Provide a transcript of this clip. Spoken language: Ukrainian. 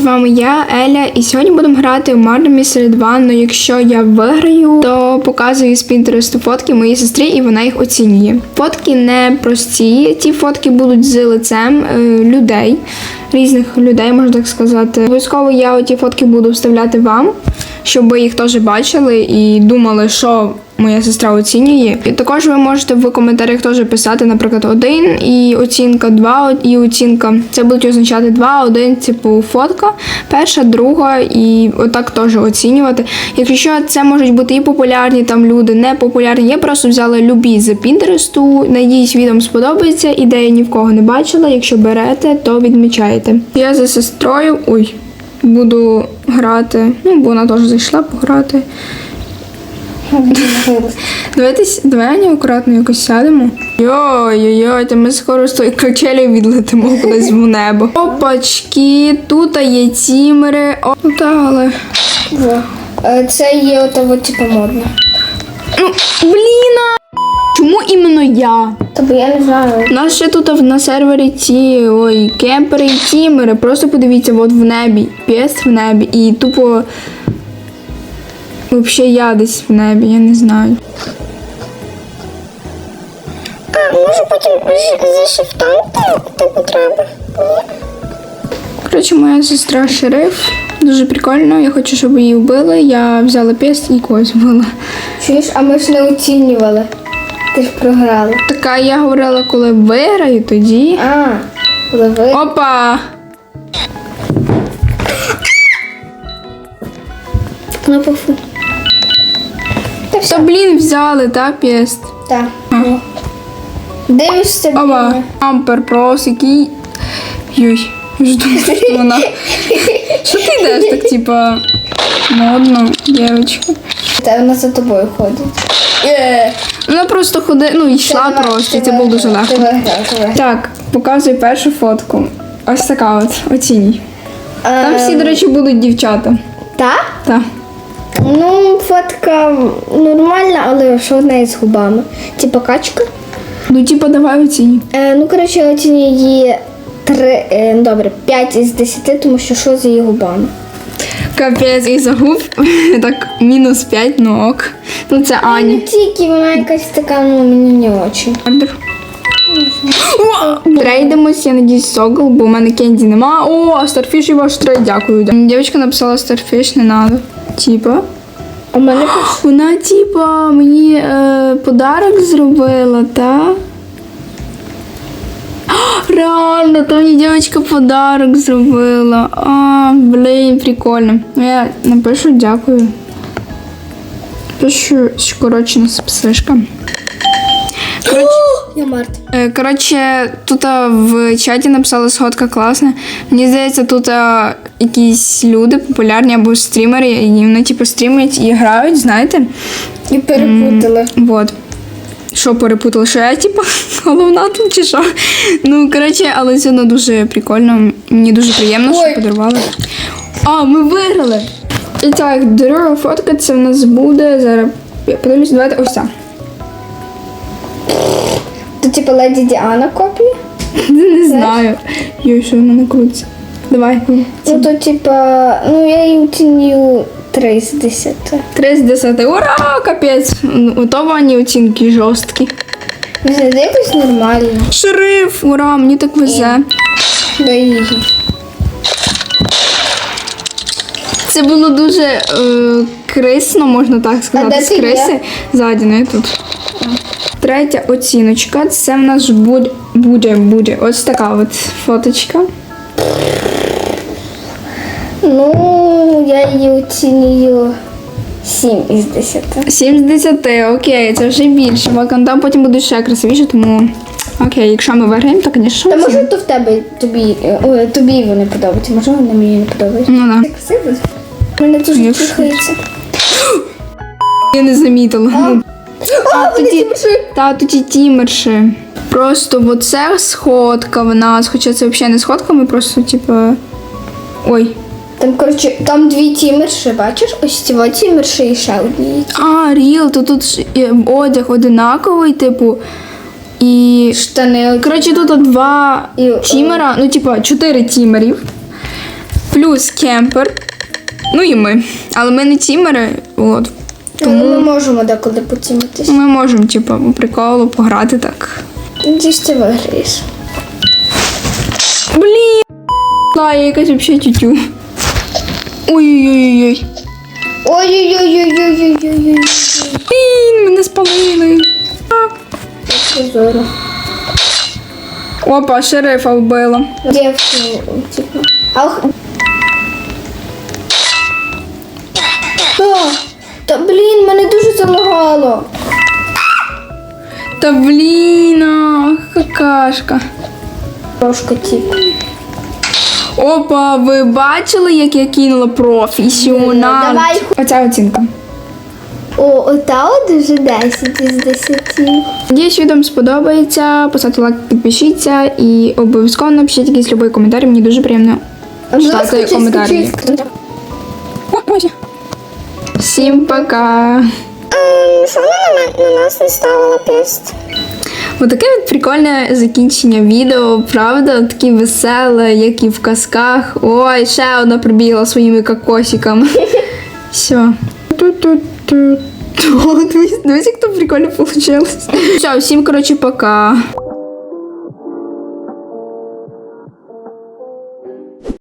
з вами я, Еля, і сьогодні будемо грати в Mystery 2, але якщо я виграю, то показую з Пінтересту фотки моїй сестрі і вона їх оцінює. Фотки не прості, ці фотки будуть з лицем е, людей, різних людей, можна так сказати. Обов'язково я оті фотки буду вставляти вам, щоб ви їх теж бачили і думали, що моя сестра оцінює. І також ви можете в коментарях теж писати, наприклад, один і оцінка, два і оцінка. Це будуть означати два, один, типу фотка, перша, друга, і отак теж оцінювати. Якщо це можуть бути і популярні там люди, не популярні, я просто взяла любі з Пінтересту. Надіюсь, відео сподобається. Ідеї ні в кого не бачила. Якщо берете, то відмічаєте. Я за сестрою. Ой. Буду грати. Ну, бо вона теж зайшла пограти. Давайте, давай акуратно якось сядемо. Йой-йой-йой, та ми скоро з тої качелі відлетимо кудись в небо. Опачки, тут є тімери. О, ну та, але. Во. Е, Це є ото от, типу модно. Ну, блін! Чому іменно я? Тобто я не знаю. У нас ще тут на сервері ці ой, кемпери і тімери. Просто подивіться, от в небі. Пєст в небі. І тупо. Взагалі я десь в небі, я не знаю. А, може потім зашифтати, типу треба. Коротше, моя сестра шериф. Дуже прикольно. Я хочу, щоб її вбили. Я взяла піст і когось вбила. Чуєш, а ми ж не оцінювали. Ти ж програла. Така я говорила, коли виграю, тоді. А, лови. Опа! Кнопку. Та Та блін, взяли, та піст. Так. ну. Дивишся Опа! біля. Ампер прос, який. Йой, я ж думаю, що вона. Що ти йдеш так, типа, модно, дівчинка. Та вона за тобою ходить. Е, Вона просто ходила, ну, йшла ти просто, і це було дуже виграв, легко. Ти виграв, ти виграв. Так, показуй першу фотку. Ось така от, оцінюй. Там всі, Ем, до речі, будуть дівчата. Так? Так. Ну, фотка нормальна, але що в неї з губами. Типа качка. Ну, типа, давай оцінюй. Е, ну, коротше, я оцінюю її 3, е, добре, 5 із 10, тому що що з її губами. Капець, і загуб. Так, мінус 5, ну ок. Ну, це Не Ані. тільки вона якась така, ну мені не очень. Трейдимось, я надіюсь, согл, бо в мене кенді нема. О, Старфіш і ваш трейд, дякую. Дівчинка написала Старфіш, не надо. Типа. У мене Вона, типа, мені е, подарок зробила, та? Реально, то мені дівчинка подарок зробила. А, блін, прикольно. Я напишу дякую. Пишу скорочена списишка. Коротше, я Март. Е, Коротше, тут в чаті написали сходка класна. Мені здається, тут якісь люди популярні або стрімери, і вони типу стрімять і грають, знаєте? І перепутали. Вот. Що перепутала? Що я, типу, головна тут чи що? Ну, коротше, але це одно дуже прикольно. Мені дуже приємно, що Ой. подарували. А, ми виграли! І так, друга фотка це в нас буде. Зараз я подивлюсь, давайте ось ця. То типу Леді Діана копія. Не знаю. Йой, що вона не крутиться. Давай. Ну то типа, ну я її оцінюю 3 з 10. 3 з 10. Ура! Капець! Ну, Ото вані оцінки жорсткі. Не знаю, якось нормально. Шериф! Ура! Мені так везе. До її. Це було дуже е, крисно, можна так сказати, де з ти є? криси. Ззаді, не тут. Третя оціночка. Це в нас буде, буде, буде. Ось така от фоточка. Ну, я її оцінюю 7 із 10. 7 з 10, окей, це вже більше. Бо там потім буде ще красивіше, тому окей, якщо ми виграємо, то, звісно, Та може то в тебе тобі, е, ой, тобі вони подобаються, може вони мені не подобаються. Ну да. Це красиво. Мене дуже чихається. Я не замітила. А, тоді-. Та тоді тімерші. Просто оце сходка в нас, хоча це взагалі не сходка, ми просто, типу. Ой. Там, коротше, там дві тімерші, бачиш? Ось ці от тімерші і ще одні. А, ріл, то тут е, одяг одинаковий, типу. І. Штани. Коротше, тут два І, е, тімера, ну, типу, чотири тімерів. плюс кемпер. Ну і ми. Але ми не тімери, от. Тому ми можемо деколи потімитись. Ми можемо, типу, по приколу пограти так. Надіюсь, ти виграєш. Блін, я якась взагалі тютю. Ой-ой-ой-ой. Ой-ой-ой-ой-ой-ой-ой. Блін, мене спалили. А. Опа, шерифа вбила. Дівчину, типу. Ах. Та, та блін, мене дуже залагало. Та блін, а, какашка. Трошки типу. Опа, ви бачили, як я кинула професіонал? Давай. Оця оцінка. О, ота от дуже 10 із 10. Надіюсь, відео вам сподобається. Поставте лайк, підпишіться і обов'язково напишіть якийсь любий коментар. Мені дуже приємно читати коментарі. О, Боже. Всім пока. Що вона на нас не ставила піст? Отаке от прикольне закінчення відео, правда? Таке веселе, як і в казках. Ой, ще одна прибігла своїми кокосиками. Все. Дивись, дивись, як то прикольно вийшло. Все, всім, коротше, пока.